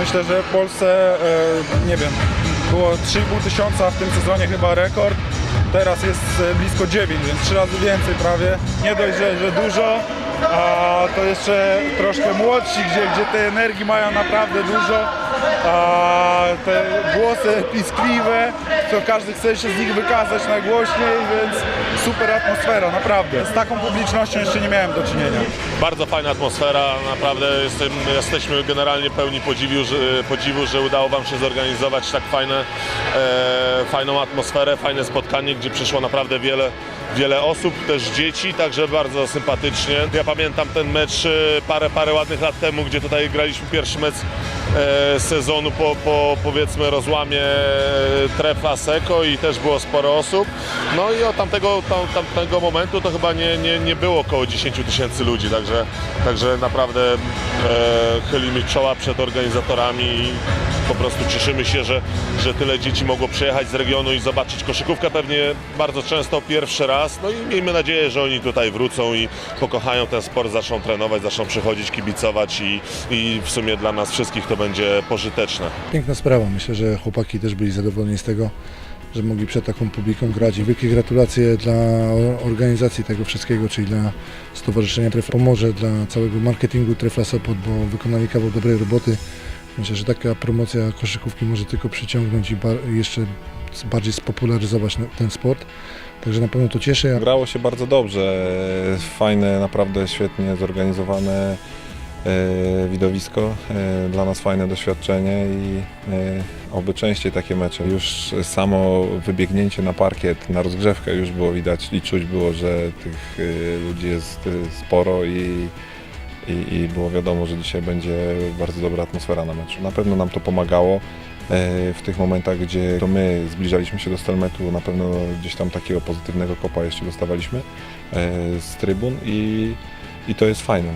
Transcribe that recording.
Myślę, że w Polsce, e, nie wiem, było 3,5 tysiąca w tym sezonie chyba rekord. Teraz jest e, blisko 9, więc 3 razy więcej prawie. Nie dość, że, że dużo, a to jeszcze troszkę młodsi, gdzie, gdzie tej energii mają naprawdę dużo. A te głosy piskliwe, to każdy chce się z nich wykazać najgłośniej, więc super atmosfera, naprawdę. Z taką publicznością jeszcze nie miałem do czynienia. Bardzo fajna atmosfera, naprawdę jestem, jesteśmy generalnie pełni podziwu że, podziwu, że udało Wam się zorganizować tak fajne, e, fajną atmosferę, fajne spotkanie, gdzie przyszło naprawdę wiele, wiele osób, też dzieci, także bardzo sympatycznie. Ja pamiętam ten mecz e, parę, parę ładnych lat temu, gdzie tutaj graliśmy pierwszy mecz e, sezonu po, po powiedzmy rozłamie e, Trefa Seko i też było sporo osób. No i od tamtego, tam, tamtego momentu to chyba nie, nie, nie było około 10 tysięcy ludzi, także, także naprawdę e, chylimy czoła przed organizatorami i po prostu cieszymy się, że, że tyle dzieci mogło przyjechać z regionu i zobaczyć koszykówkę pewnie bardzo często pierwszy raz. No i miejmy nadzieję, że oni tutaj wrócą i pokochają ten sport, zaczną trenować, zaczną przychodzić, kibicować i, i w sumie dla nas wszystkich to będzie pożyteczne. Piękna sprawa. Myślę, że chłopaki też byli zadowoleni z tego, że mogli przed taką publiką grać. I wielkie gratulacje dla organizacji tego wszystkiego, czyli dla Stowarzyszenia Trefla Pomorze, dla całego marketingu Trefla Sopot, bo wykonali kawał dobrej roboty. Myślę, że taka promocja koszykówki może tylko przyciągnąć i jeszcze bardziej spopularyzować ten sport. Także na pewno to cieszy. Grało się bardzo dobrze, fajne, naprawdę świetnie zorganizowane e, widowisko, e, dla nas fajne doświadczenie i e, oby częściej takie mecze. Już samo wybiegnięcie na parkiet, na rozgrzewkę już było widać i czuć było, że tych ludzi jest sporo i, i, i było wiadomo, że dzisiaj będzie bardzo dobra atmosfera na meczu. Na pewno nam to pomagało e, w tych momentach, gdzie to my zbliżaliśmy się do Stelmetu, na pewno gdzieś tam takiego pozytywnego kopa jeszcze dostawaliśmy e, z trybun i, i to jest fajne.